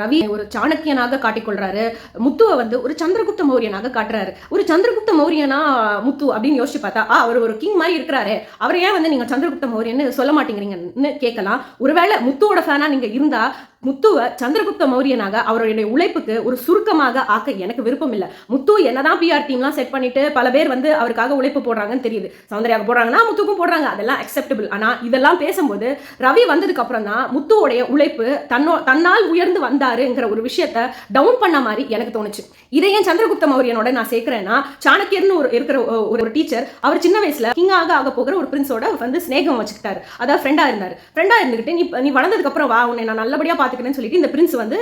ரவி ஒரு சாணக்கியனாக காட்டிக்கொள்றாரு. முத்துவை வந்து ஒரு சந்திரகுப்த மௌரியனாக காட்டுறாரு. ஒரு சந்திரகுப்த மௌரியனா முத்து அப்படின்னு யோசிச்சு பார்த்தா ஆ அவர் ஒரு கிங் மாதிரி இருக்கிறாரு. அவர் ஏன் வந்து நீங்க சந்திரகுப்த மௌரியன்னு சொல்ல மாட்டேங்கிறீங்கன்னு கேட்கலாம். ஒருவேளை முத்துவோட ஃபேனா நீங்க இருந்தா முத்துவை சந்திரகுப்த மௌரியனாக அவருடைய உழைப்புக்கு ஒரு சுருக்கமாக ஆக்க எனக்கு விருப்பம் இல்லை முத்து என்னதான் பிஆர் டீம்லாம் செட் பண்ணிட்டு பல பேர் வந்து அவருக்காக உழைப்பு போடுறாங்கன்னு தெரியுது. சௌந்தர்யாவுக்கு போடுறாங்கன்னா முத்துக்கும் போடுறாங்க. அதெல்லாம் அக்செப்டபிள் ஆனால் இதெல்லாம் பேசும்போது ரவி வந்ததுக்கு அப்புறம் தான் முத்துவோடைய உழைப்பு தன்னோ தன்னால் உயர்ந்து வந்தாருங்கிற ஒரு விஷயத்த டவுன் பண்ண மாதிரி எனக்கு தோணுச்சு. இதை ஏன் சந்திரகுப்த மௌரியனோட நான் சேர்க்கிறேன்னா சாணக்கியர்னு ஒரு இருக்கிற ஒரு ஒரு டீச்சர் அவர் சின்ன வயசுல கிங்காக ஆக போகிற ஒரு பிரின்ஸோட வந்து ஸ்நேகம் வச்சுக்கிட்டாரு. அதாவது ஃப்ரெண்டா இருந்தார். ஃப்ரெண்டா இருந்துகிட்டு நீ நீ வளர்ந்ததுக்கு அப்புறம் வா உன்னை நான் நல்லபடியா பாத்துக்கிறேன்னு சொல்லிட்டு இந்த பிரின்ஸ் வந்து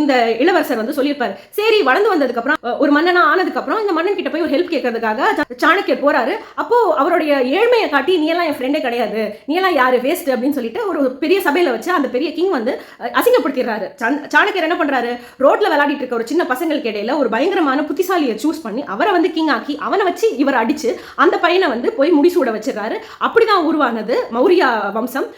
இந்த இளவரசர் வந்து சொல்லியிருப்பாரு. சரி வளர்ந்து வந்ததுக்கு அப்புறம் ஒரு மன்னனா ஆனதுக்கு அப்புறம் இந்த மன்னன் கிட்ட போய் ஒரு ஹெல்ப் கேட்கறதுக்காக சாணக்கியர் போறாரு. அப்போ அவருடைய ஏழ்மையை காட்டி நீ எல்லாம் என் ஃப்ரெண்டே கிடையாது. நீ எல்லாம் யாரு? வேஸ்ட் அப்படின்னு சொல்லிட்டு ஒரு பெரிய சபையில வச்சு அந்த பெரிய கிங் வந்து அசிங்கப்படுத்திடுறாரு. சாணக்கியர் என்ன பண்றாரு? ரோட்ல விளையாடிட்டு இருக்க ஒரு சின்ன பசங்களுக்கு இடையில ஒரு பயங்கரமான புத்திசாலியை சூஸ் பண்ணி அவரை வந்து கிங் ஆக்கி அவனை வச்சு இவர் அடிச்சு அந்த பையனை வந்து போய் முடிசூட வச்சிடுறாரு. அப்படிதான் உருவானது மௌரியா வம்சம்.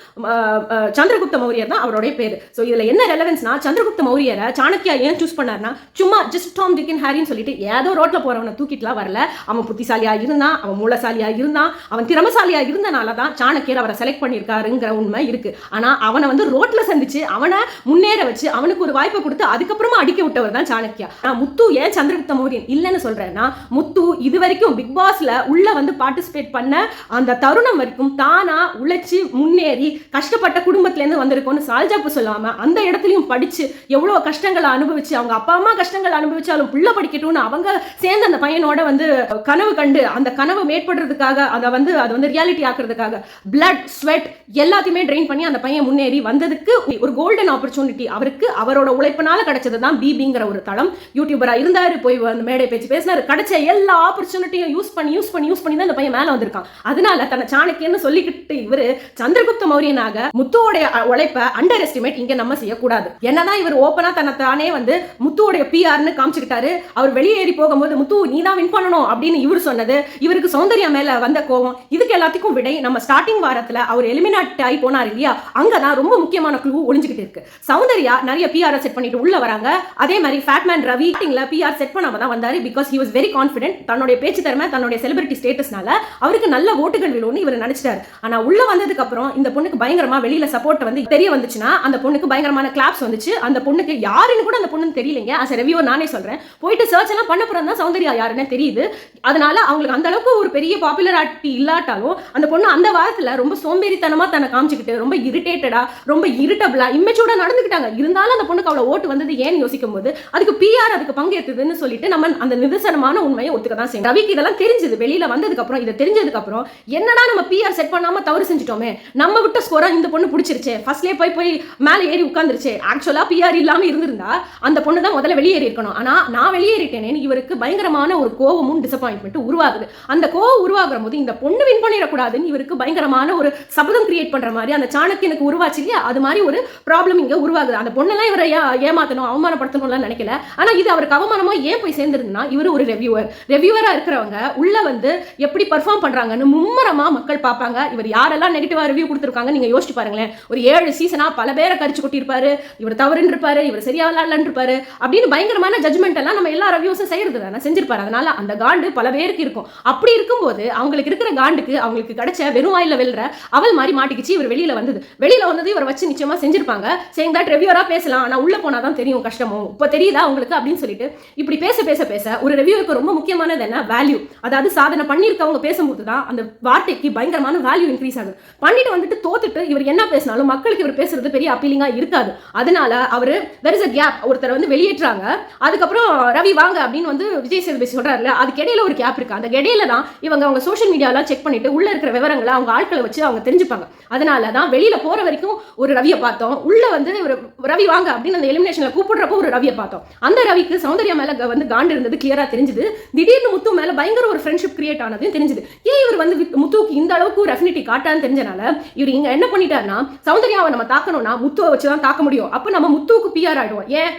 சந்திரகுப்த மௌரியர் தான் அவருடைய பேர். ஸோ இதுல என்ன ரெலவென்ஸ்னா சந்திரகுப்த மௌரியரை சாணக்கியா ஏன் சூஸ் பண்ணார்னா சும்மா ஜஸ்ட் டாம் டிக் அண்ட் ஹாரின்னு சொல்லிட்டு ஏதோ ரோட்டில் போகிறவனை தூக்கிட்டுலாம் வரல. அவன் புத்திசாலியாக இருந்தான் அவன் மூலசாலியாக இருந்தான் அவன் திறமசாலியாக இருந்தனால தான் சாணக்கியர் அவரை செலக்ட் பண்ணியிருக்காருங்கிற உண்மை இருக்குது ஆனால் அவனை வந்து ரோட்டில் சந்திச்சு அவனை முன்னேற வச்சு அவனுக்கு ஒரு வாய்ப்பை கொடுத்து அதுக்கப்புறமா அடிக்க விட்டவர் தான் சாணக்கியா. நான் முத்து ஏன் சந்திரகுப்த மௌரியன் இல்லைன்னு சொல்கிறேன்னா முத்து இது வரைக்கும் பிக் பாஸில் உள்ளே வந்து பார்ட்டிசிபேட் பண்ண அந்த தருணம் வரைக்கும் தானாக உழைச்சி முன்னேறி கஷ்டப்பட்ட குடும்பத்துலேருந்து வந்திருக்கோன்னு சால்ஜாப்பு சொல்லாமல் அந்த இடத்துலையும் படிச்சு எவ்வளவு கஷ்டங்களை அனுபவிச்சு அவங்க அப்பா அம்மா கஷ்டங்கள் அனுபவிச்சாலும் பிள்ளை படிக்கட்டும்னு அவங்க சேர்ந்து அந்த பையனோட வந்து கனவு கண்டு அந்த கனவு மேற்படுறதுக்காக அதை வந்து அதை வந்து ரியாலிட்டி ஆக்குறதுக்காக பிளட் ஸ்வெட் எல்லாத்தையுமே ட்ரெயின் பண்ணி அந்த பையன் முன்னேறி வந்ததுக்கு ஒரு கோல்டன் ஆப்பர்ச்சுனிட்டி அவருக்கு அவரோட உழைப்பினால கிடைச்சது தான் பிபிங்கிற ஒரு தளம். யூடியூபரா இருந்தாரு போய் அந்த மேடை பேச்சு பேசினார் கிடைச்ச எல்லா ஆப்பர்ச்சுனிட்டியும் யூஸ் பண்ணி யூஸ் பண்ணி யூஸ் பண்ணி தான் அந்த பையன் மேல வந்திருக்கான். அதனால தன்னை சாணக்கியன்னு சொல்லிக்கிட்டு இவரு சந்திரகுப்த மௌரியனாக முத்துவோடைய அ- உழைப்பை அண்டர் எஸ்டிமேட் இங்க நம்ம செய்யக்கூடாது. என்னதான் இவர் ஓப்பனா தன்னை தானே வந்து முத்துவோடைய பிஆர்னு காமிச்சுக்கிட்டாரு. அவர் வெளியேறி போகும்போது முத்து நீ தான் வின் பண்ணணும் அப்படின்னு இவர் சொன்னது. இவருக்கு சௌந்தர்யா மேல வந்த கோவம் இதுக்கு எல்லாத்துக்கும் விடை நம்ம ஸ்டார்டிங் வாரத்துல அவர் எலிமினாட் ஆகி போனார் இல்லையா? அங்கதான் ரொம்ப முக்கியமான குழு ஒளிஞ்சுக்கிட்டு இருக்கு. சௌந்தர்யா நிறைய பிஆர் செட் பண்ணிட்டு உள்ள வராங்க. அதே மாதிரி ஃபேட்மேன் ரவி பிஆர் செட் பண்ணாம தான் வந்தாரு because he was very confident தன்னுடைய பேச்சு திறமை தன்னுடைய செலிபிரிட்டி ஸ்டேட்டஸ்னால அவருக்கு நல்ல ஓட்டுகள் விழும்னு இவர் நினைச்சிட்டாரு. ஆனா உள்ள வந்ததுக்கு அப்புறம் இந்த பொண்ணுக்கு பயங்கரமா வெளியில சப்போர்ட் வந்து தெரிய வந்துச்சுன்னா அந்த பொண்ணுக்கு பயங்கரமா விதமான கிளாப்ஸ் வந்துச்சு. அந்த பொண்ணுக்கு யாருன்னு கூட அந்த பொண்ணு தெரியலைங்க. அஸ் ரிவ்யூ நானே சொல்றேன். போயிட்டு சர்ச் எல்லாம் பண்ண போகிறதா தான் சௌந்தர்யா யாருன்னு தெரியுது. அதனால அவங்களுக்கு அந்த அளவுக்கு ஒரு பெரிய பாப்புலராட்டி இல்லாட்டாலும் அந்த பொண்ணு அந்த வாரத்துல ரொம்ப சோம்பேறித்தனமா தன்னை காமிச்சிக்கிட்டு ரொம்ப இரிட்டேட்டடாக ரொம்ப இரிட்டபிளாக இம்மெச்சூர்டா நடந்துக்கிட்டாங்க. இருந்தாலும் அந்த பொண்ணுக்கு அவ்வளோ ஓட்டு வந்தது ஏன்னு யோசிக்கும் போது அதுக்கு பிஆர் அதுக்கு பங்கேற்றுதுன்னு சொல்லிட்டு நம்ம அந்த நிதர்சனமான உண்மையை ஒத்துக்க தான் செய்யணும் ரவிக்கு இதெல்லாம் தெரிஞ்சது. வெளியில வந்ததுக்கப்புறம் இதை தெரிஞ்சதுக்கப்புறம் என்னடா நம்ம பிஆர் செட் பண்ணாம தவறு செஞ்சிட்டோமே? நம்ம விட்ட ஸ்கோராக இந்த பொண்ணு பிடிச்சிருச்சு. ஃபர்ஸ்ட்லேயே போய் போய் மேலே ஏறி உட்காந்து வந்துருச்சு. ஆக்சுவலாக பிஆர் இல்லாமல் இருந்திருந்தா அந்த பொண்ணு தான் முதல்ல வெளியேறி இருக்கணும். நான் வெளியேறிட்டேனேன்னு இவருக்கு பயங்கரமான ஒரு கோவமும் டிசப்பாயின்மெண்ட்டும் உருவாகுது. அந்த கோவம் உருவாகிற போது இந்த பொண்ணு வின் பண்ணிடக்கூடாதுன்னு இவருக்கு பயங்கரமான ஒரு சபதம் கிரியேட் பண்ணுற மாதிரி அந்த சாணக்கியனுக்கு உருவாச்சு இல்லையா? அது மாதிரி ஒரு ப்ராப்ளம் இங்கே உருவாகுது. அந்த பொண்ணெல்லாம் இவரை ஏமாற்றணும் ஏமாத்தணும் அவமானப்படுத்தணும்லாம் நினைக்கல. ஆனால் இது அவருக்கு அவமானமாக ஏன் போய் சேர்ந்திருக்குன்னா இவர் ஒரு ரெவியூவர் ரெவியூவரா இருக்கிறவங்க உள்ளே வந்து எப்படி பர்ஃபார்ம் பண்ணுறாங்கன்னு மும்முரமாக மக்கள் பார்ப்பாங்க. இவர் யாரெல்லாம் நெகட்டிவாக ரிவ்யூ கொடுத்துருக்காங்க நீங்கள் யோசிச்சு பாருங்களேன். ஒரு ஏழு சீசனாக பல பேரை கரிச்சு கொட்டியிருப்பார். இவர் தவறுன்னு இருப்பாரு இவர் சரியா இருப்பாரு அப்படின்னு பயங்கரமான ஜட்மெண்ட் எல்லாம் நம்ம எல்லா ரிவ்யூஸும் செய்யறது தானே செஞ்சிருப்பாரு. அதனால அந்த காண்டு பல பேருக்கு இருக்கும். அப்படி இருக்கும்போது அவங்களுக்கு இருக்கிற காண்டுக்கு அவங்களுக்கு கிடைச்ச வெறும் வாயில வெல்ற அவள் மாதிரி மாட்டிக்கிச்சு இவர் வெளியில வந்தது. வெளியில வந்தது இவர் வச்சு நிச்சயமா செஞ்சிருப்பாங்க. சேங் தட் ரெவியூரா பேசலாம் ஆனா உள்ள போனா தான் தெரியும் கஷ்டமோ. இப்போ தெரியுதா உங்களுக்கு அப்படின்னு சொல்லிட்டு இப்படி பேச பேச பேச ஒரு ரிவ்யூருக்கு ரொம்ப முக்கியமானது என்ன? வேல்யூ அதாவது சாதனை பண்ணியிருக்கவங்க பேசும்போது தான் அந்த வார்த்தைக்கு பயங்கரமான வேல்யூ இன்க்ரீஸ் ஆகுது. பண்ணிட்டு வந்துட்டு தோத்துட்டு இவர் என்ன பேசினாலும் மக்களுக்கு இவர் பேசுறது பெரிய அப்பீலிங்காக இருக்காது. அதனால அவர் தெர் இஸ் அ கேப் ஒருத்தரை வந்து வெளியேற்றாங்க. அதுக்கப்புறம் ரவி வாங்க அப்படின்னு வந்து விஜய் சேதுபதி சொல்றாருல அதுக்கு இடையில ஒரு கேப் இருக்கு. அந்த இடையில தான் இவங்க அவங்க சோஷியல் மீடியாலாம் செக் பண்ணிட்டு உள்ள இருக்கிற விவரங்களை அவங்க ஆட்களை வச்சு அவங்க தெரிஞ்சுப்பாங்க. அதனால தான் வெளியில போற வரைக்கும் ஒரு ரவியை பார்த்தோம். உள்ள வந்து ஒரு ரவி வாங்க அப்படின்னு அந்த எலிமினேஷன்ல கூப்பிடுறப்போ ஒரு ரவியை பார்த்தோம். அந்த ரவிக்கு சௌந்தர்யா மேல வந்து காண்டு இருந்தது கிளியரா தெரிஞ்சது. திடீர்னு முத்து மேல பயங்கர ஒரு ஃப்ரெண்ட்ஷிப் கிரியேட் ஆனதும் தெரிஞ்சது. ஏன் இவர் வந்து முத்துவுக்கு இந்த அளவுக்கு ஒரு அஃபினிட்டி காட்டான்னு தெரிஞ்சனால இவர் இங்க என்ன பண்ணிட்டாருன்னா சௌந்தர்யாவை நம்ம தாக்கணும்னா முத்துவை வச்சு தான் தாக்க முடியும். அப்ப நம்ம முத்துவுக்கு பிஆர் ஆயிடுவோம். ஏன்?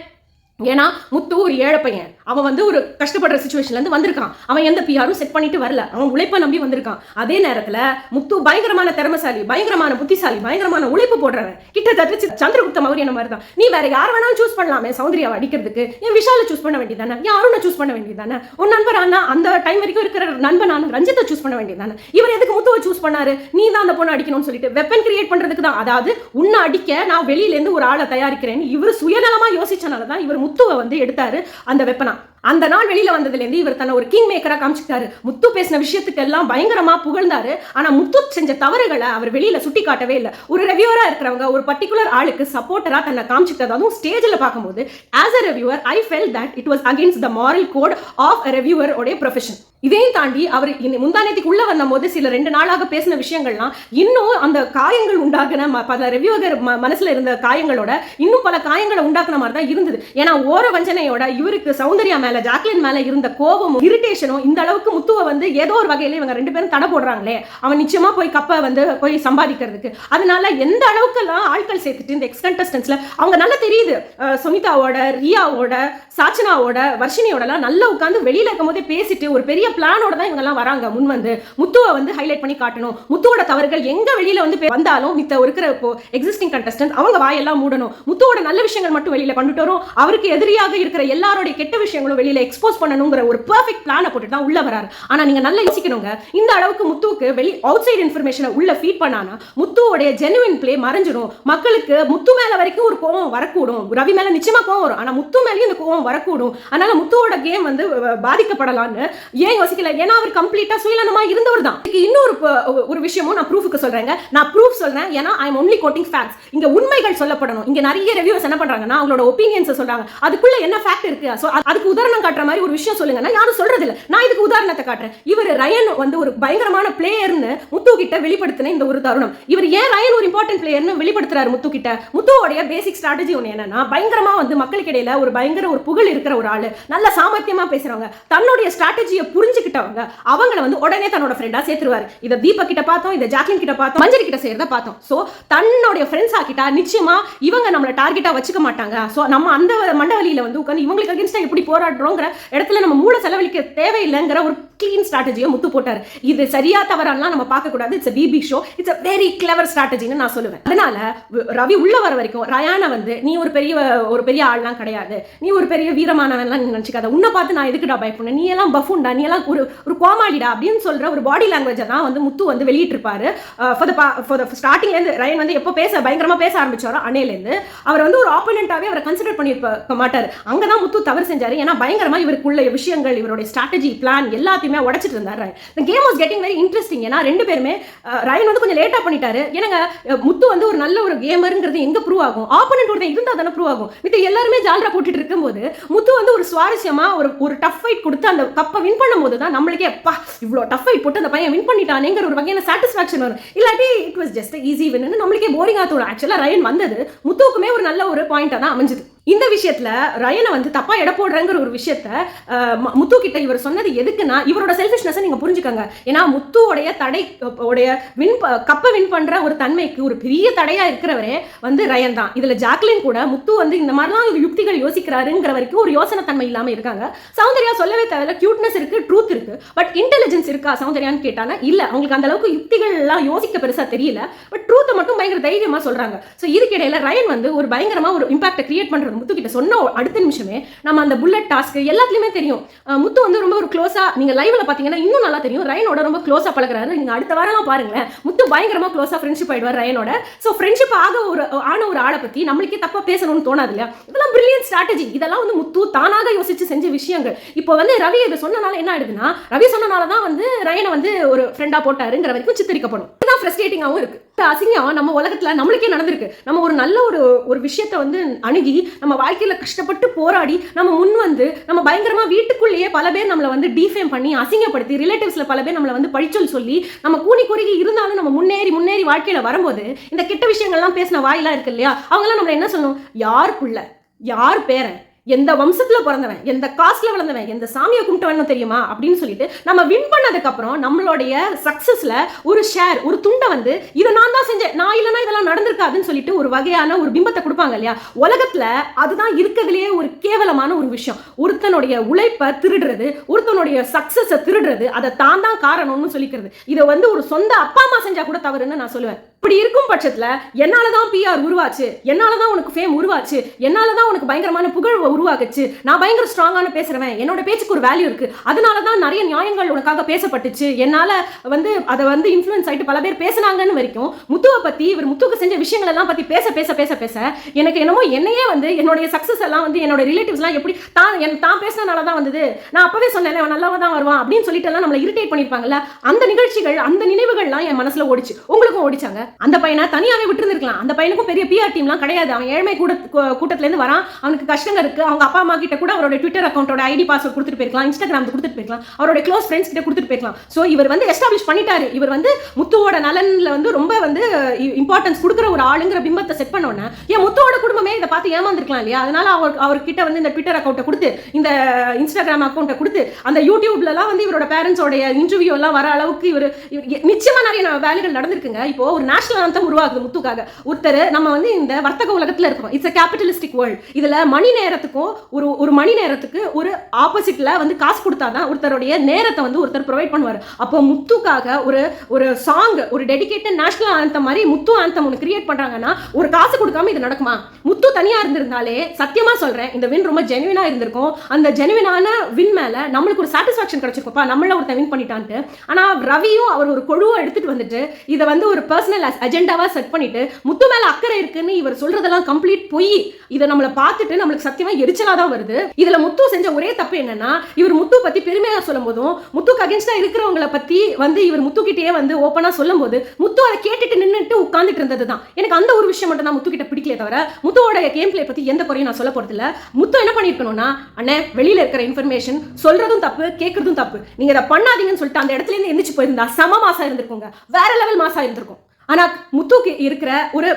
ஏன்னா முத்து ஒரு ஏழை பையன். அவன் வந்து ஒரு கஷ்டப்படுற சுச்சுவேஷன்ல இருந்து வந்திருக்கான். அவன் எந்த பிஆரும் செட் பண்ணிட்டு வரல. அவன் உழைப்பை நம்பி வந்திருக்கான். அதே நேரத்துல முத்து பயங்கரமான திறமசாலி பயங்கரமான புத்திசாலி பயங்கரமான உழைப்பு போடுறவன். கிட்டத்தட்ட சந்திரகுப்த மௌரியன மாதிரி தான் நீ வேற யார் வேணாலும் சூஸ் பண்ணலாமே சௌந்தர்யாவை அடிக்கிறதுக்கு. என் விஷாலை சூஸ் பண்ண வேண்டியதானே என் அருணை சூஸ் பண்ண வேண்டியதானே உன் நண்பரானா அந்த டைம் வரைக்கும் இருக்கிற நண்பனான ரஞ்சித்தை சூஸ் பண்ண வேண்டியதானே இவர் எதுக்கு முத்துவை சூஸ் பண்ணாரு? நீ தான் அந்த பொண்ணை அடிக்கணும்னு சொல்லிட்டு வெப்பன் கிரியேட் பண்ணுறதுக்கு தான். அதாவது உன்னை அடிக்க நான் வெளியில இருந்து ஒரு ஆளை தயாரிக்கிறேன் இவர் சுயநலமா யோசிச்சனால தான் இவர் முத்துவை வந்து எடுத்தாரு அந்த வெப்பனா அந்த நாள் வெளியில வந்ததுலேருந்து இவர் தன்னை ஒரு கிங் மேக்கரா காமிச்சிட்டாரு முத்து பேசின விஷயத்துக்கு எல்லாம் பயங்கரமா புகழ்ந்தாரு. ஆனா முத்து செஞ்ச தவறுகளை அவர் வெளியில சுட்டி காட்டவே இல்லை. ஒரு ரெவியூரா இருக்கிறவங்க ஒரு பர்டிகுலர் ஆளுக்கு சப்போர்ட்டரா தன்னை காமிச்சிட்டது அதுவும் ஸ்டேஜில் பார்க்கும்போது as a reviewer I fell that it was against the moral code of reviewer உடைய ப்ரொஃபஷன் இதையும் தாண்டி அவர் முந்தானத்துக்கு உள்ள வந்தபோது சில ரெண்டு நாளாக பேசின விஷயங்கள்லாம் இன்னும் அந்த காயங்கள் உண்டாக்குன பல ரெவியூவர் மனசுல இருந்த காயங்களோட இன்னும் பல காயங்களை உண்டாக்குன மாதிரி தான் இருந்தது. ஏன்னா ஓர வஞ்சனையோட இவருக்கு சௌந்தர்யா மேல ஜாக்லின் மேல இருந்த கோபமும் இரிட்டேஷனும் இந்த அளவுக்கு முத்துவை வந்து ஏதோ ஒரு வகையில இவங்க ரெண்டு பேரும் தடை போடுறாங்களே. அவன் நிச்சயமா போய் கப்பை வந்து போய் சம்பாதிக்கிறதுக்கு. அதனால எந்த அளவுக்கெல்லாம் ஆட்கள் சேர்த்துட்டு இந்த எக்ஸ் கண்டஸ்டன்ஸ்ல அவங்க நல்லா தெரியுது. சுனிதாவோட ரியாவோட சாச்சனாவோட வர்ஷினியோடலாம் நல்லா உட்காந்து வெளியில இருக்கும் போதே பேசிட்டு ஒரு பெரிய பிளானோட தான் இவங்கெல்லாம் வராங்க. முன் வந்து முத்துவை வந்து ஹைலைட் பண்ணி காட்டணும். முத்துவோட தவறுகள் எங்க வெளியில வந்து வந்தாலும் மித்த இருக்கிற இப்போ எக்ஸிஸ்டிங் கண்டஸ்டன்ட் அவங்க வாயெல்லாம் மூடணும். முத்துவோட நல்ல விஷயங்கள் மட்டும் வெளியில கொண்டுட்டு வரும். அவருக்கு எதிரியாக இருக்கிற எல்லாரோட கெட்ட விஷயங்களும் வெளியில் எக்ஸ்போஸ் பண்ணணுங்கிற ஒரு பர்ஃபெக்ட் பிளானை போட்டுட்டு தான் உள்ளே வராரு. ஆனால் நீங்கள் நல்லா யோசிக்கணுங்க. இந்த அளவுக்கு முத்துவுக்கு வெளி அவுட் சைடு இன்ஃபர்மேஷனை உள்ளே ஃபீட் பண்ணானா முத்துவோடைய ஜெனுவின் பிளே மறைஞ்சிடும். மக்களுக்கு முத்து மேலே வரைக்கும் ஒரு கோவம் வரக்கூடும். ரவி மேலே நிச்சயமாக கோவம் வரும். ஆனால் முத்து மேலேயும் இந்த கோவம் வரக்கூடும். அதனால முத்துவோட கேம் வந்து பாதிக்கப்படலான்னு ஏன் யோசிக்கல? ஏன்னா அவர் கம்ப்ளீட்டாக சுயநலமாக இருந்தவர் தான். இதுக்கு இன்னொரு ஒரு விஷயமும் நான் ப்ரூஃபுக்கு சொல்கிறேங்க நான் ப்ரூஃப் சொல்கிறேன் ஏன்னா I am only quoting facts இங்கே உண்மைகள் சொல்லப்படணும். இங்கே நிறைய ரிவ்யூஸ் என்ன பண்ணுறாங்கன்னா அவங்களோட ஒப்பீனியன்ஸை சொல்கிறாங்க அதுக்குள்ளே என்ன ஃபேக்ட் இருக்குது ஸோ அதுக்கு உதாரணம் காட்டுற மாதிரி ஒரு விஷயம் சொல்லுங்க. நான் யாரும் சொல்றது இல்லை நான் இதுக்கு உதாரணத்தை காட்டுறேன். இவர் ரயன் வந்து ஒரு பயங்கரமான பிளேயர்னு முத்து கிட்ட வெளிப்படுத்தின இந்த ஒரு தருணம். இவர் ஏன் ரயன் ஒரு இம்பார்ட்டன்ட் பிளேயர்னு வெளிப்படுத்துறாரு முத்து கிட்ட முத்துவோடைய பேசிக் ஸ்ட்ராட்டஜி ஒன்று என்னன்னா பயங்கரமா வந்து மக்களுக்கு இடையில ஒரு பயங்கர ஒரு புகழ் இருக்கிற ஒரு ஆளு நல்ல சாமர்த்தியமா பேசுறவங்க தன்னுடைய ஸ்ட்ராட்டஜியை புரிஞ்சுக்கிட்டவங்க அவங்கள வந்து உடனே தன்னோட ஃப்ரெண்டா சேர்த்துருவாரு. இதை தீபக் கிட்ட பார்த்தோம் இதை ஜாக்லின் கிட்ட பார்த்தோம் மஞ்சரி கிட்ட செய்யறத பார்த்தோம். சோ தன்னுடைய ஃப்ரெண்ட்ஸ் ஆக்கிட்டா நிச்சயமா இவங்க நம்மளை டார்கெட்டா வச்சுக்க மாட்டாங்க. சோ நம்ம அந்த மண்டவலியில வந்து உட்காந்து இவங்களுக்கு அகேன்ஸ்டா எப்படி போராடுறோங்கிற இடத்துல நம்ம மூளை செலவழிக்க தேவையில்லைங்கிற ஒரு கிளீன் ஸ்ட்ராட்டஜியை முத்து போட்டாரு. இது சரியா தவறாலாம் நம்ம பார்க்க அதாவது it's BB show it's a very clever ஸ்ட்ராட்டஜின்னு நான் சொல்லுவேன். அதனால ரவி உள்ள வர வரைக்கும் ரயானை வந்து நீ ஒரு பெரிய ஒரு பெரிய ஆள்லாம் கிடையாது. நீ ஒரு பெரிய வீரமானவன்லாம் நீ நினைச்சுக்காத. உன்னை பார்த்து நான் எதுக்குடா பயப்படணும்? நீ எல்லாம் பஃபுண்டா நீ எல்லாம் ஒரு ஒரு கோமாளிடா? அப்படின்னு சொல்ற ஒரு பாடி லாங்குவேஜை தான் வந்து முத்து வந்து வெளியிட்டிருப்பாரு. ஃபார் த ஃபார் த ஸ்டார்டிங்லேருந்து ரயன் வந்து எப்போ பேச பயங்கரமா பேச ஆரம்பிச்சாரோ அணையிலேருந்து அவர் வந்து ஒரு ஆப்போனண்டாவே அவரை கன்சிடர் பண்ணியிருக்க மாட்டார். அங்கே தான் முத்து தவறு செஞ்சாரு. ஏன்னா பயங்கரமா இவருக்குள்ள விஷயங்கள் இவருடைய ஸ்ட்ராட்டஜி பிளான் எல்லாத்தையுமே உடைச்சிட்டு இருந்தார் ரயன் இந்த game was getting very interesting ஏன்னா ரெண்டு பேருமே ரயன் வந்து கொஞ்சம் லேட்டா பண்ணிட்டாரு. ஏன்னாங்க முத்து வந்து ஒரு நல்ல ஒரு கேமருங்கிறது எங்க ப்ரூவ் ஆகும்? ஆப்போனண்ட் ஒருத்தன் இருந்தால் தானே ப்ரூவ் ஆகும்? மித்த எல்லாருமே ஜால்ரா போட்டுட்டு இருக்கும்போது முத்து வந்து ஒரு சுவாரஸ்யமா ஒரு ஒரு டஃப் ஃபைட் கொடுத்து அந்த கப்பை வின் பண்ணும்போது தான் நம்மளுக்கே அப்பா இவ்வளோ டஃப் ஃபைட் போட்டு அந்த பையன் வின் பண்ணிட்டானேங்கிற ஒரு வகையான சாட்டிஸ்ஃபேக்ஷன் வரும். இல்லாட்டி it was just easy win நம்மளுக்கே போரிங்காக தோணும். ஆக்சுவலாக ரயன் வந்தது முத்துவுக்குமே ஒரு நல்ல ஒரு பாயிண்டாக தான் அமைஞ்சது. இந்த விஷயத்துல ரயனை வந்து தப்பா எடை போடுறங்கிற ஒரு விஷயத்த முத்து கிட்ட இவர் சொன்னது எதுக்குன்னா இவரோட செல்ஃபிஷ்னஸை நீங்க புரிஞ்சுக்கங்க. ஏன்னா முத்துவோடைய தடை உடைய வின் ப- கப்பை வின் பண்ணுற ஒரு தன்மைக்கு ஒரு பெரிய தடையாக இருக்கிறவரே வந்து ரயன் தான். இதில் ஜாக்லின் கூட முத்து வந்து இந்த மாதிரிலாம் யுக்திகள் யோசிக்கிறாருங்கிற வரைக்கும் ஒரு யோசனை தன்மை இல்லாமல் இருக்காங்க. சௌந்தர்யா சொல்லவே தேவையில்ல க்யூட்னஸ் இருக்குது ட்ரூத் இருக்குது பட் இன்டெலிஜென்ஸ் இருக்கா சௌந்தர்யான்னு கேட்டானா இல்லை. அவங்களுக்கு அந்த அளவுக்கு யோசிக்க பெருசாக தெரியல. பட் ட்ரூத்தை மட்டும் பயங்கர தைரியமாக சொல்கிறாங்க ஸோ இதுக்கிடையில் ரயன் வந்து ஒரு பயங்கரமாக ஒரு இம்பாக்டை கிரியேட் பண்ணுறது முத்து கிட்ட சொன்ன அடுத்த நிமிஷமே நம்ம அந்த புல்லட் டாஸ்க் எல்லாத்துலேயுமே தெரியும். முத்து வந்து ரொம்ப ஒரு க்ளோஸாக நீங்கள் லைவில் பார்த்தீங்கன்னா இன்னும் நல்லா தெரியும். ரயனோட ரொம்ப க்ளோஸாக பழகிறாரு. நீங்கள் அடுத்த வாரம் படம்லாம் பாருங்களேன். முத்து பயங்கரமா க்ளோஸா ஃப்ரெண்ட்ஷிப் ஆயிடுவார் ரயனோட. ஸோ ஃப்ரெண்ட்ஷிப் ஆக ஒரு ஆன ஒரு ஆளை பத்தி நம்மளுக்கே தப்பா பேசணும்னு தோணாது இல்லையா? இதெல்லாம் பிரில்லியன் ஸ்ட்ராட்டஜி இதெல்லாம் வந்து முத்து தானாக யோசிச்சு செஞ்ச விஷயங்கள். இப்போ வந்து ரவி இதை சொன்னனால என்ன ஆயிடுதுன்னா ரவி சொன்னனால தான் வந்து ரயனை வந்து ஒரு ஃப்ரெண்டா போட்டாருங்கிற வரைக்கும் சித்தரிக்கப்படும். இன்னும் ஃப்ரஸ்ட்ரேட்டிங்காகவும் இருக்கு. அசிங்கம் நம்ம உலகத்துல நம்மளுக்கே நடந்திருக்கு. நம்ம ஒரு நல்ல ஒரு ஒரு விஷயத்தை வந்து அணுகி நம்ம வாழ்க்கையில கஷ்டப்பட்டு போராடி நம்ம முன் வந்து நம்ம பயங்கரமா வீட்டுக்குள்ளேயே பல பேர் நம்மளை வந்து டிஃபேம் பண்ணி அசிங்கப்படுத்தி ரிலேட்டிவ்ஸ்ல பல பேர் நம்மளை வந்து பழிச்சொல் சொல்லி நம்ம கூனி குறுகி இருந்தாலும் நம்ம முன்னேறி முன்னேறி வாழ்க்கையில வரும்போது இந்த கெட்ட விஷயங்கள்லாம் பேசின வாயிலாம் இருக்கு இல்லையா? அவங்களாம் நம்மள என்ன சொல்லணும்? யார் புள்ள? யார் பேரன்? எந்த வம்சத்தில் பிறந்தவன் எந்த காஸ்ட்ல வளர்ந்தவன் எந்த சாமியை கும்பிட்டவன் தெரியுமா? அப்படின்னு சொல்லிட்டு நம்ம வின் பண்ணதுக்கப்புறம் நம்மளுடைய சக்ஸஸில் ஒரு ஷேர் ஒரு துண்டை வந்து இதை நான் தான் செஞ்சேன் நான் இல்லைன்னா இதெல்லாம் நடந்திருக்காதுன்னு சொல்லிட்டு ஒரு வகையான ஒரு பிம்பத்தை கொடுப்பாங்க இல்லையா? உலகத்துல அதுதான் இருக்கிறதுலேயே ஒரு கேவலமான ஒரு விஷயம். ஒருத்தனுடைய உழைப்பை திருடுறது ஒருத்தனுடைய சக்ஸஸை திருடுறது அதை தான் தான் காரணம்னு சொல்லிக்கிறது. இதை வந்து ஒரு சொந்த அப்பா அம்மா செஞ்சா கூட தவறுன்னு நான் சொல்லுவேன். இப்படி இருக்கும் பட்சத்தில் என்னால் தான் பிஆர் உருவாச்சு என்னால் தான் உனக்கு ஃபேம் உருவாச்சு என்னால் தான் உனக்கு பயங்கரமான புகழ் உருவாக்குச்சு நான் பயங்கர ஸ்ட்ராங்கான பேசுகிறவன் என்னோட பேச்சுக்கு ஒரு வேல்யூ இருக்குது அதனால தான் நிறைய நியாயங்கள் உனக்காக பேசப்பட்டுச்சு. என்னால் வந்து அதை வந்து இன்ஃப்ளூயன்ஸ் ஆகிட்டு பல பேர் பேசுனாங்கன்னு வரைக்கும் முத்துவை பற்றி இவர் முத்துக்கு செஞ்ச விஷயங்கள் எல்லாம் பேச பேச பேச பேச எனக்கு என்னமோ என்னையே வந்து என்னுடைய சக்ஸஸ் எல்லாம் வந்து என்னோட ரிலேட்டிவ்ஸ்லாம் எப்படி தான் என் தான் பேசினனால தான் வந்தது. நான் அப்போவே சொன்னேன் அவன் நல்லாவா தான் வருவான் அப்படின்னு சொல்லிட்டு எல்லாம் நம்மளை இரிட்டேட் பண்ணியிருப்பாங்கல்ல அந்த நிகழ்ச்சிகள் அந்த நினைவுகள்லாம் என் மனசில் ஓடிச்சு. உங்களுக்கும் ஓடிச்சாங்க. அந்த பையனை தனியாவே விட்டுருந்துருக்கலாம். அந்த பையனுக்கும் பெரிய பிஆர் டீம்லாம் கிடையாது. அவன் ஏழ்மை கூட கூட்டத்துலேருந்து வரான். அவனுக்கு கஷ்டங்க இருக்கு. அவங்க அப்பா அம்மா கிட்ட கூட அவரோட ட்விட்டர் அக்கௌண்ட்டோட ஐடி பாஸ்வேர்ட் கொடுத்துட்டு போயிருக்கலாம். இன்ஸ்டாகிராம் கொடுத்துட்டு போயிருக்கலாம். அவரோட க்ளோஸ் ஃப்ரெண்ட்ஸ் கிட்ட கொடுத்துட்டு போயிருக்கலாம். ஸோ இவர் வந்து எஸ்டாப்ளிஷ் பண்ணிட்டாரு. இவர் வந்து முத்துவோட நலன்ல வந்து ரொம்ப வந்து இம்பார்ட்டன்ஸ் கொடுக்குற ஒரு ஆளுங்கிற பிம்பத்தை செட் பண்ணோன்னே ஏன் முத்துவோட குடும்பமே இதை பார்த்து ஏமாந்துருக்கலாம் இல்லையா? அதனால அவர் அவர்கிட்ட வந்து இந்த ட்விட்டர் அக்கௌண்ட்டை கொடுத்து இந்த இன்ஸ்டாகிராம் அக்கௌண்ட்டை கொடுத்து அந்த யூடியூப்லலாம் வந்து இவரோட பேரண்ட்ஸோடைய இன்டர்வியூ எல்லாம் வர அளவுக்கு இவர் இவர் நிச்சயமா நிறைய வேலைகள் நடந்திருக்குங்க. இப்போ ஒரு நேஷனல் அந்தம் உருவாகுது முத்துக்காக. ஒருத்தர் நம்ம வந்து இந்த வர்த்தக உலகத்தில் இருக்கிறோம். இட்ஸ் அ கேபிட்டலிஸ்டிக் வேர்ல்டு இதில் மணி நேரத்துக்கும் ஒரு ஒரு மணி நேரத்துக்கு ஒரு ஆப்போசிட்டில் வந்து காசு கொடுத்தாதான் ஒருத்தருடைய நேரத்தை வந்து ஒருத்தர் ப்ரொவைட் பண்ணுவார். அப்போ முத்துக்காக ஒரு ஒரு சாங் ஒரு டெடிக்கேட்டட் நேஷனல் ஆந்தம் மாதிரி முத்து ஆந்தம் ஒன்று கிரியேட் பண்ணுறாங்கன்னா ஒரு காசு கொடுக்காம இது நடக்குமா? முத்து தனியாக இருந்திருந்தாலே சத்தியமாக சொல்கிறேன் இந்த வின் ரொம்ப ஜெனுவினாக இருந்திருக்கும். அந்த ஜெனுவினான வின் மேலே நம்மளுக்கு ஒரு சாட்டிஸ்ஃபேக்ஷன் கிடைச்சிருக்கும்ப்பா. நம்மள ஒருத்தன் வின் பண்ணிட்டான்ட்டு. ஆனால் ரவியும் அவர் ஒரு கொழுவை எடுத்துட்டு வந்துட்டு இதை வந்து ஒரு பர்சனல் அஜெண்டாவாக செட் பண்ணிட்டு முத்து மேல அக்கறை இருக்குன்னு இவர் சொல்றதெல்லாம் கம்ப்ளீட் பொய். இதை நம்மளை பார்த்துட்டு நம்மளுக்கு சத்தியமா எரிச்சலா தான் வருது. இதுல முத்து செஞ்ச ஒரே தப்பு என்னன்னா இவர் முத்து பத்தி பெருமையா சொல்லும் போதும் முத்துக்கு அகேன்ஸ்டா இருக்கிறவங்கள பத்தி வந்து இவர் முத்து வந்து ஓப்பனாக சொல்லும் போது முத்து அதை கேட்டுட்டு நின்னுட்டு உட்கார்ந்துட்டு இருந்தது தான். எனக்கு அந்த ஒரு விஷயம் மட்டும் தான் முத்து கிட்ட பிடிக்கல தவிர முத்துவோட கேம் பிளே பத்தி எந்த குறையும் நான் சொல்ல போறது இல்ல முத்து என்ன பண்ணிருக்கணும்னா அண்ணே வெளியில இருக்கிற இன்ஃபர்மேஷன் சொல்றதும் தப்பு கேட்கறதும் தப்பு. நீங்க இதை பண்ணாதீங்கன்னு சொல்லிட்டு அந்த இடத்துல இருந்து எந்திரிச்சு போயிருந்தா சம மாசா இருந்திருக்குங்க. வேற லெவல் மாசா இருந்திருக்கும். ஆனா முத்துக்கு இருக்கிற ஒரு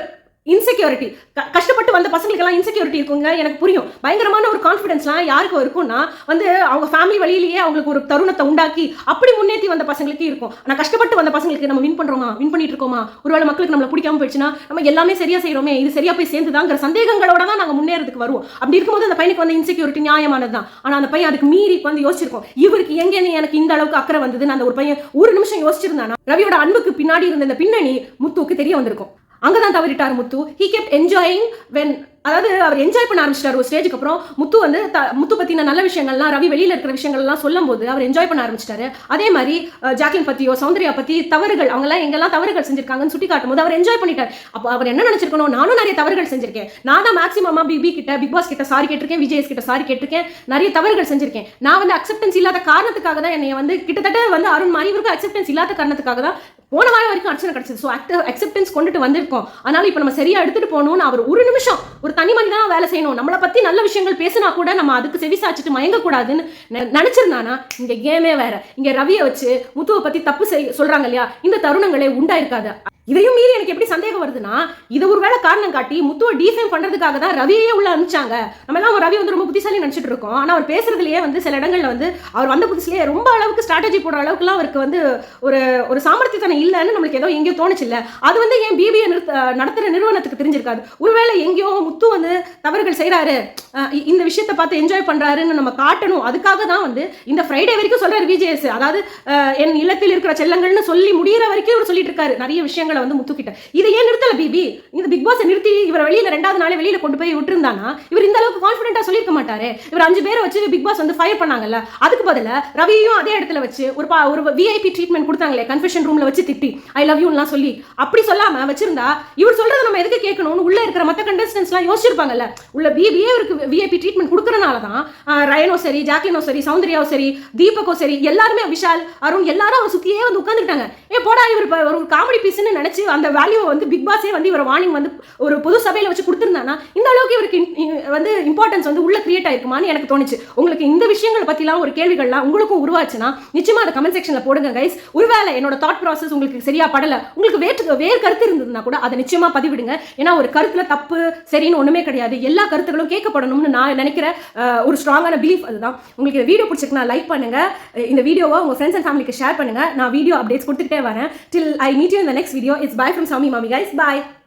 இன்செக்யூரிட்டி கஷ்டப்பட்டு வந்த பசங்களுக்கெல்லாம் இன்செக்யூரிட்டி இருக்குங்க. எனக்கு புரியும். பயங்கரமான ஒரு கான்ஃபிடன்ஸ்லாம் யாருக்கு இருக்கும்னா வந்து அவங்க ஃபேமிலி வழியிலேயே அவங்களுக்கு ஒரு தருணத்தை உண்டாக்கி அப்படி முன்னேற்றி வந்த பசங்களுக்கு இருக்கும். ஆனால் கஷ்டப்பட்டு வந்த பசங்களுக்கு நம்ம வின் பண்ணுறோமா வின் பண்ணிட்டு இருக்கோமா? ஒருவேளை மக்களுக்கு நம்மளை பிடிக்காம போயிடுச்சுன்னா நம்ம எல்லாமே சரியா செய்கிறோமே இது சரியா போய் சேர்ந்துதாங்கிற சந்தேகங்களோட தான் நாங்கள் முன்னேறதுக்கு வருவோம். அப்படி இருக்கும்போது அந்த பையனுக்கு வந்து இன்செக்யூரிட்டி நியாயமானது தான் ஆனால் அந்த பையன் அதுக்கு மீறி வந்து யோசிச்சிருக்கோம். இவருக்கு எங்கேன்னு எனக்கு இந்த அளவுக்கு அக்கறை வந்ததுன்னு அந்த ஒரு பையன் ஒரு நிமிஷம் யோசிச்சிருந்தானா? ரவியோட அன்புக்கு பின்னாடி இருந்த இந்த பின்னணி முத்துக்கு தெரிய வந்திருக்கும். அங்கதான் தவறிட்டார் Muthu. He kept enjoying when அதாவது அவர் என்ஜாய் பண்ண ஆரம்பிச்சிட்டார் ஒரு ஸ்டேஜுக்கு அப்புறம். முத்து வந்து த முத்து பற்றின நல்ல விஷயங்கள்லாம் ரவி வெளியில் இருக்கிற விஷயங்கள்லாம் சொல்லும் போது அவர் என்ஜாய் பண்ண ஆரம்பிச்சிட்டாரு. அதே மாதிரி ஜாக்லின் பற்றியோ சௌந்தர்யா பற்றி தவறுகள் அவங்கெல்லாம் எங்கெல்லாம் தவறுகள் செஞ்சிருக்காங்கன்னு சுட்டி காட்டும் போது அவர் என்ஜாய் பண்ணிட்டார். அப்போ அவர் என்ன நினச்சிருக்கணும்? நானும் நிறைய தவறுகள் செஞ்சிருக்கேன். நான் தான் மேக்ஸிமமா பிபி கிட்ட பிக் பாஸ் கிட்ட சாரி கேட்டிருக்கேன் விஜய்ஸ் கிட்ட சாரி கேட்டிருக்கேன் நிறைய தவறுகள் செஞ்சிருக்கேன். நான் வந்து அக்செப்டன்ஸ் இல்லாத காரணத்துக்காக தான் என்னை வந்து கிட்டத்தட்ட வந்து அருண் மாதிரி இவருக்கும் அக்செப்டன்ஸ் இல்லாத காரணத்துக்காக தான் போன வாரம் வரைக்கும் அர்ச்சனை கிடைச்சது. ஸோ அக்செப்டன்ஸ் கொண்டுட்டு வந்திருக்கோம். அதனால இப்போ நம்ம சரியா எடுத்துட்டு போகணும்னு அவர் ஒரு நிமிஷம் ஒரு தனி மனிதனாக வேலை செய்யணும். நம்மளை பத்தி நல்ல விஷயங்கள் பேசினா கூட நம்ம அதுக்கு செவி சாச்சிட்டு மயங்கக்கூடாதுன்னு நினச்சிருந்தானா இங்கே நினைச்சிருந்தானா? இங்க கேமே வேற. இங்க ரவியை வச்சு முத்துவை பத்தி தப்பு செய் சொல்றாங்க இல்லையா? இந்த தருணங்களே உண்டாயிருக்காது. இதையும் மீறி எனக்கு எப்படி சந்தேகம் வருதுன்னா இது ஒரு வேளை காரணம் காட்டி முத்துவை டீஃபேம் பண்ணுறதுக்காக தான் ரவியே உள்ள அனுப்பிச்சாங்க. நம்ம எல்லாம் ரவி வந்து ரொம்ப புத்திசாலி நினச்சிட்டு இருக்கோம். ஆனால் அவர் பேசுறதுலயே வந்து சில இடங்களில் வந்து அவர் வந்த புதுசுலேயே ரொம்ப அளவுக்கு ஸ்ட்ராட்டஜி போடுற அளவுக்குலாம் அவருக்கு வந்து ஒரு ஒரு சாமர்த்தியத்தனம் இல்லைன்னு நம்மளுக்கு ஏதோ எங்கேயோ தோணுச்சு இல்லை அது வந்து ஏன் பிபிஏ நடத்துகிற நிறுவனத்துக்கு தெரிஞ்சிருக்காது. ஒருவேளை எங்கேயோ முத்து வந்து தவறுகள் செய்கிறாரு இ- இந்த விஷயத்தை பார்த்து என்ஜாய் பண்ணுறாருன்னு நம்ம காட்டணும். அதுக்காக தான் வந்து இந்த ஃப்ரைடே வரைக்கும் சொல்கிறார் விஜேஎஸ் அதாவது என் இல்லத்தில் இருக்கிற செல்லங்கள்னு சொல்லி முடியிற வரைக்கும் இவர் சொல்லிட்டு இருக்காரு. நிறைய விஷயங்கள் வந்து முத்துக்கிட்ட. இதை ஏன் நிறுத்தல பிபி? இந்த பிக் பாஸ் நிறுத்தி இவர் வெளியில ரெண்டாவது நாளே வெளியில கொண்டு போய் விட்டுருந்தானா? இவர் இந்த அளவுக்கு கான்ஃபிடென்ட்டா சொல்லியிருக்க மாட்டாரு. இவர் அஞ்சு பேரை வச்சு பிக் பாஸ் வந்து ஃபயர் பண்ணாங்கல்ல அதுக்கு பதிலா ரவியும் அதே இடத்துல வச்சு ஒரு பா- ஒரு விஐபி ட்ரீட்மெண்ட் கொடுத்தாங்களே கன்ஃபெஷன் ரூம்ல வச்சு திட்டி ஐ லவ் யூன்லாம் சொல்லி. அப்படி சொல்லாம வச்சிருந்தா இவர் சொல்றதை நம்ம எதுக்கு கேட்கணும்னு உள்ள இருக்கிற மற்ற கண்டஸ்டன்ஸ்லாம் யோசிச்சிருப்பாங்கல்ல. உள்ள பிபியே இவருக்கு விஐபி ட்ரீட்மெண்ட் கொடுக்கறனால தான் ரயனோ சரி ஜாக்லினோ சரி சௌந்தர்யாவோ சரி தீபக்கோ சரி எல்லாருமே விஷால் அருண் எல்லாரும் அவர் சுத்தியே வந்து உட்காந்துக்கிட்டாங்க ஏ போடா இவர் ஒரு காமெடி பீஸ்ன்னு நினச்சி அந்த வேல்யூவை வந்து பிக் பாஸே வந்து இவர் வார்னிங் வந்து ஒரு பொது சபையில் வச்சு கொடுத்துருந்தானா இந்த அளவுக்கு இவருக்கு வந்து இம்பார்ட்டன்ஸ் வந்து உள்ள கிரியேட் ஆயிருக்குமான்னு எனக்கு தோணுச்சு. உங்களுக்கு இந்த விஷயங்களை பற்றிலாம் ஒரு கேள்விகள்லாம் உங்களுக்கும் உருவாச்சுன்னா நிச்சயமாக அதை கமெண்ட் செக்ஷனில் போடுங்க கைஸ் ஒருவேளை என்னோட தாட் ப்ராசஸ் உங்களுக்கு சரியா படல உங்களுக்கு வேற்று வேறு கருத்து இருந்ததுன்னா கூட அதை நிச்சயமாக பதிவிடுங்க. ஏன்னா ஒரு கருத்தில் தப்பு சரின்னு ஒன்றுமே கிடையாது. எல்லா கருத்துகளும் கேட்கப்படணும்னு நான் நினைக்கிற ஒரு ஸ்ட்ராங்கான பிலீஃப் அதுதான். உங்களுக்கு இந்த வீடியோ பிடிச்சிருக்குன்னா லைக் பண்ணுங்க. இந்த வீடியோவை உங்கள் ஃப்ரெண்ட்ஸ் அண்ட் ஃபேமிலிக்கு ஷேர் பண்ணுங்க. நான் வீடியோ அப்டேட்ஸ் கொடுத்துட்டே வரேன். டில் ஐ மீட் யூ இந்த next video video. It's bye from Saumi Mommy, guys. Bye!